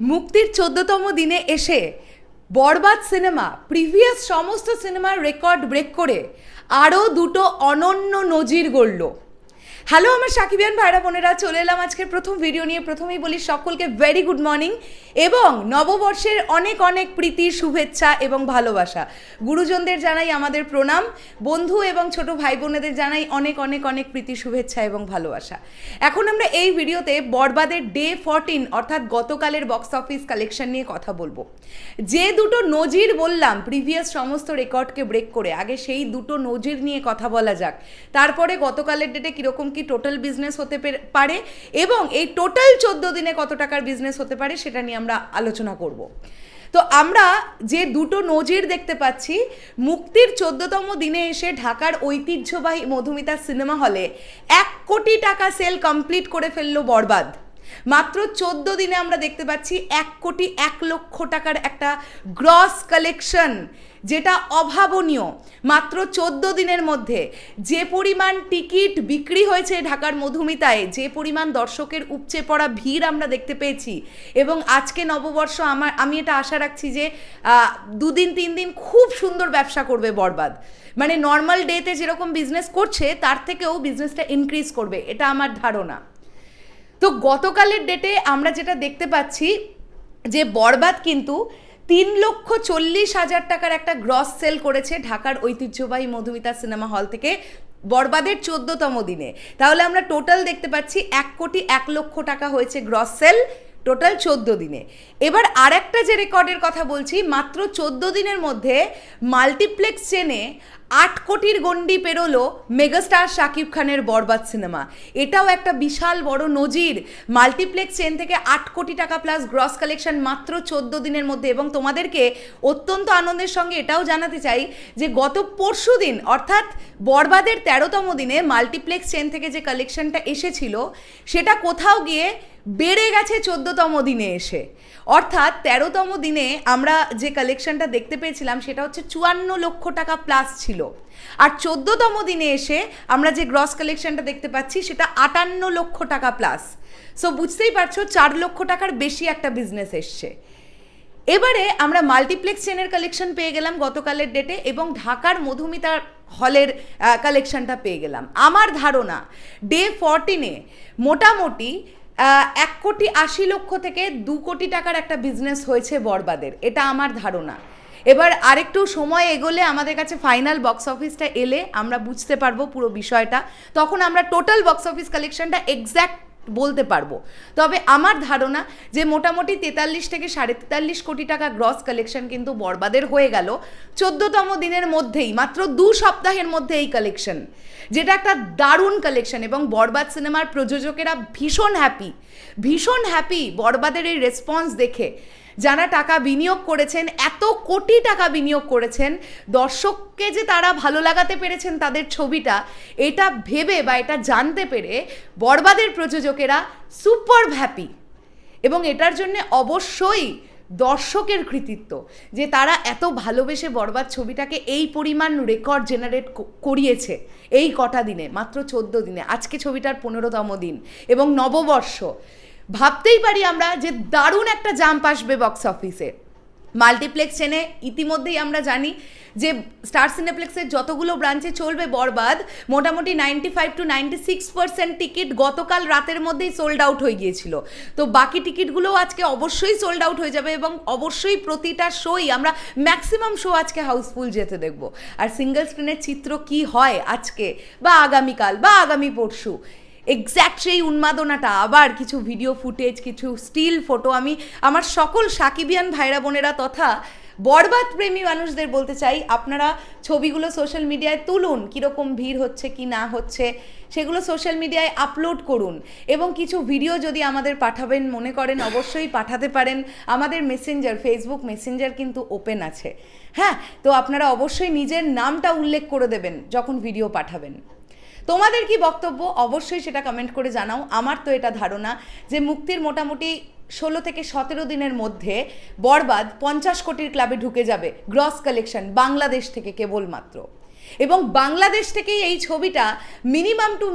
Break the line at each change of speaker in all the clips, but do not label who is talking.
মুক্তির চোদ্দতম দিনে এসে বরবাদ সিনেমা, প্রিভিয়াস সমস্ত সিনেমার রেকর্ড ব্রেক করে আরও দুটো অনন্য নজির গড়ল। হ্যালো আমার সাকিবিয়ান ভাইরা বোনেরা, চলে এলাম আজকের প্রথম ভিডিও নিয়ে। প্রথমেই বলি সকলকে ভেরি গুড মর্নিং এবং নববর্ষের অনেক অনেক প্রীতি, শুভেচ্ছা এবং ভালোবাসা। গুরুজনদের জানাই আমাদের প্রণাম, বন্ধু এবং ছোট ভাই বোনেদের জানাই অনেক অনেক অনেক প্রীতি, শুভেচ্ছা এবং ভালোবাসা। এখন আমরা এই ভিডিওতে বরবাদের ডে ফরটিন অর্থাৎ গতকালের বক্স অফিস কালেকশন নিয়ে কথা বলব। যে দুটো নজির বললাম প্রিভিয়াস সমস্ত রেকর্ডকে ব্রেক করে, আগে সেই দুটো নজির নিয়ে কথা বলা যাক। তারপরে গতকালের ডেটে কীরকম কি টোটাল বিজনেস হতে পেরে- এবং এই টোটাল চোদ্দ দিনে কত টাকার বিজনেস হতে পারে সেটা নিয়ে আমরা আলোচনা করব। তো আমরা যে দুটো নজির দেখতে পাচ্ছি, মুক্তির চোদ্দতম দিনে এসে ঢাকার ঐতিহ্যবাহী মধুমিতা সিনেমা হলে এক কোটি টাকা সেল কমপ্লিট করে ফেলল বরবাদ। মাত্র চোদ্দ দিনে আমরা দেখতে পাচ্ছি এক কোটি এক লক্ষ টাকার একটা গ্রস কালেকশন যেটা অভাবনীয়। মাত্র চোদ্দ দিনের মধ্যে যে পরিমাণ টিকিট বিক্রি হয়েছে ঢাকার মধুমিতায়, যে পরিমাণ দর্শকের উপচে পড়া ভিড় আমরা দেখতে পেয়েছি। এবং আজকে নববর্ষ আমার, আমি এটা আশা রাখছি যে দুদিন, তিন দিন খুব সুন্দর ব্যবসা করবে বরবাদ। মানে নর্মাল ডেতে যেরকম বিজনেস করছে, তার থেকেও বিজনেসটা ইনক্রিজ করবে, এটা আমার ধারণা। তো গতকালের ডেটে আমরা যেটা দেখতে পাচ্ছি যে বরবাদ কিন্তু তিন লক্ষ চল্লিশ হাজার টাকার একটা গ্রস সেল করেছে ঢাকার ঐতিহ্যবাহী মধুমিতা সিনেমা হল থেকে বরবাদের চোদ্দতম দিনে। তাহলে আমরা টোটাল দেখতে পাচ্ছি এক কোটি এক লক্ষ টাকা হয়েছে গ্রস সেল টোটাল চোদ্দ দিনে। এবার আরেকটা যে রেকর্ডের কথা বলছি, মাত্র চোদ্দ দিনের মধ্যে মাল্টিপ্লেক্স চেনে আট কোটির গণ্ডি পেরোলো মেগাস্টার শাকিব খানের বরবাদ সিনেমা। এটাও একটা বিশাল বড় নজির। মাল্টিপ্লেক্স চেন থেকে আট কোটি টাকা প্লাস গ্রস কালেকশন মাত্র চোদ্দ দিনের মধ্যে এবং তোমাদেরকে অত্যন্ত আনন্দের সঙ্গে এটাও জানাতে চাই যে গত পরশু দিন, অর্থাৎ বরবাদের তেরোতম দিনে মাল্টিপ্লেক্স চেন থেকে যে কালেকশনটা এসেছিল, সেটা কোথাও গিয়ে বেড়ে গেছে চোদ্দতম দিনে এসে। অর্থাৎ তেরোতম দিনে আমরা যে কালেকশনটা দেখতে পেয়েছিলাম সেটা হচ্ছে চুয়ান্ন লক্ষ টাকা প্লাস ছিল। আর চোদ্দতম দিনে এসে আমরা যে গ্রস কালেকশনটা দেখতে পাচ্ছি সেটা আটান্ন লক্ষ টাকা প্লাস সো বুঝতেই পারছ, চার লক্ষ টাকার বেশি একটা বিজনেস এসছে। এবারে আমরা মাল্টিপ্লেক্স চেনের কালেকশন পেয়ে গেলাম গতকালের ডেটে এবং ঢাকার মধুমিতা হলের কালেকশনটা পেয়ে গেলাম। আমার ধারণা ডে ফরটিনে মোটামুটি এক কোটি আশি লক্ষ থেকে দু কোটি টাকার একটা বিজনেস হয়েছে বরবাদের। এটা আমার ধারণা। এবার আরেকটু সময় এগোলে আমাদের কাছে ফাইনাল বক্স অফিসটা এলে আমরা বুঝতে পারব পুরো বিষয়টা। তখন আমরা টোটাল বক্স অফিস কালেকশনটা এক্স্যাক্ট বলতে পারব। তবে আমার ধারণা যে মোটামুটি তেতাল্লিশ থেকে সাড়ে তেতাল্লিশ কোটি টাকা গ্রস কালেকশন কিন্তু বরবাদের হয়ে গেল। চোদ্দতম দিনের মধ্যেই, মাত্র দু সপ্তাহের মধ্যে এই কালেকশন যেটা একটা দারুণ কালেকশন এবং বরবাদ সিনেমার প্রযোজকেরা ভীষণ হ্যাপি ভীষণ হ্যাপি বরবাদের এই রেসপন্স দেখে। যারা টাকা বিনিয়োগ করেছেন, এত কোটি টাকা বিনিয়োগ করেছেন, দর্শককে যে তারা ভালো লাগাতে পেরেছেন তাদের ছবিটা, এটা ভেবে বা এটা জানতে পেরে বরবাদের প্রযোজকেরা সুপার হ্যাপি। এবং এটার জন্য অবশ্যই দর্শকের কৃতিত্ব, যে তারা এত ভালোবেসে বরবাদ ছবিটাকে এই পরিমাণ রেকর্ড জেনারেট করিয়েছে এই কটা দিনে, মাত্র চোদ্দ দিনে। আজকে ছবিটার পনেরোতম দিন এবং নববর্ষ। ভাবতেই পারি আমরা যে দারুণ একটা জাম্প আসবে বক্স অফিসে মাল্টিপ্লেক্স চেনে ইতিমধ্যেই আমরা জানি যে স্টার সিনেপ্লেক্সের যতগুলো ব্রাঞ্চে চলবে বরবাদ, মোটামুটি ninety five to ninety six percent ticket গতকাল রাতের মধ্যেই সোল্ড আউট হয়ে গিয়েছিল। তো বাকি টিকিটগুলোও আজকে অবশ্যই সোল্ড আউট হয়ে যাবে এবং অবশ্যই প্রতিটা শোই আমরা ম্যাক্সিমাম শো আজকে হাউসফুল যেতে দেখব। আর সিঙ্গেল স্ক্রিনের চিত্র কি হয় আজকে বা আগামীকাল বা আগামী পরশু এক্স্যাক্ট সেই উন্মাদনাটা, আবার কিছু ভিডিও ফুটেজ কিছু স্টিল ফটো আমি আমার সকল সাকিবিয়ান ভাইরা বোনেরা তথা বরবাদ প্রেমী মানুষদের বলতে চাই, আপনারা ছবিগুলো সোশ্যাল মিডিয়ায় তুলুন, কীরকম ভিড় হচ্ছে কি না হচ্ছে, সেগুলো সোশ্যাল মিডিয়ায় আপলোড করুন। এবং কিছু ভিডিও যদি আমাদের পাঠাবেন, মনে করেন, অবশ্যই পাঠাতে পারেন। আমাদের মেসেঞ্জার ফেসবুক মেসেঞ্জার কিন্তু ওপেন আছে। হ্যাঁ তো আপনারা অবশ্যই নিজের নামটা উল্লেখ করে দেবেন, যখন ভিডিও পাঠাবেন। তোমাদের কি বক্তব্য? অবশ্যই সেটা কমেন্ট করে জানাও। আমার তো এটা ধারণা যে মুক্তির মোটামুটি ষোলো থেকে সতেরো দিনের মধ্যে বরবাদ পঞ্চাশ কোটির ক্লাবে ঢুকে যাবে। গ্রস কালেকশন বাংলাদেশ থেকে কেবলমাত্র। এবং বাংলাদেশ থেকেই এই ছবিটা মিনিমাম টু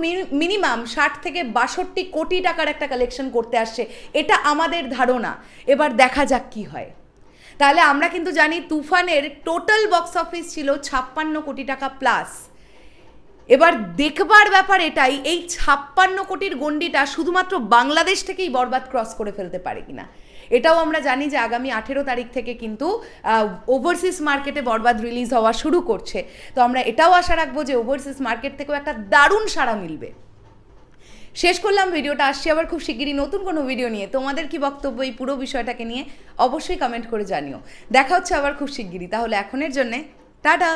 মিনিমাম ষাট থেকে বাষট্টি কোটি টাকার একটা কালেকশন করতে আসছে। এটা আমাদের ধারণা। এবার দেখা যাক কি হয়। তাহলে আমরা কিন্তু জানি তুফানের টোটাল বক্স অফিস ছিল ছাপ্পান্ন কোটি টাকা প্লাস এবার দেখবার ব্যাপার এটাই, এই ছাপ্পান্ন কোটির গণ্ডিটা শুধুমাত্র বাংলাদেশ থেকেই বরবাদ ক্রস করে ফেলতে পারে কিনা? এটাও আমরা জানি যে আগামী আঠেরো তারিখ থেকে কিন্তু ওভারসিজ মার্কেটে বরবাদ রিলিজ হওয়া শুরু করছে। তো আমরা এটাও আশা রাখব যে ওভারসিজ মার্কেট থেকেও একটা দারুণ সাড়া মিলবে। শেষ করলাম ভিডিওটা, আসছি আবার খুব শিগগিরই নতুন কোনো ভিডিও নিয়ে। তোমাদের কি বক্তব্য এই পুরো বিষয়টাকে নিয়ে অবশ্যই কমেন্ট করে জানিও। দেখা হচ্ছে আবার খুব শিগগিরই। তাহলে এখনের জন্যে, টাটা!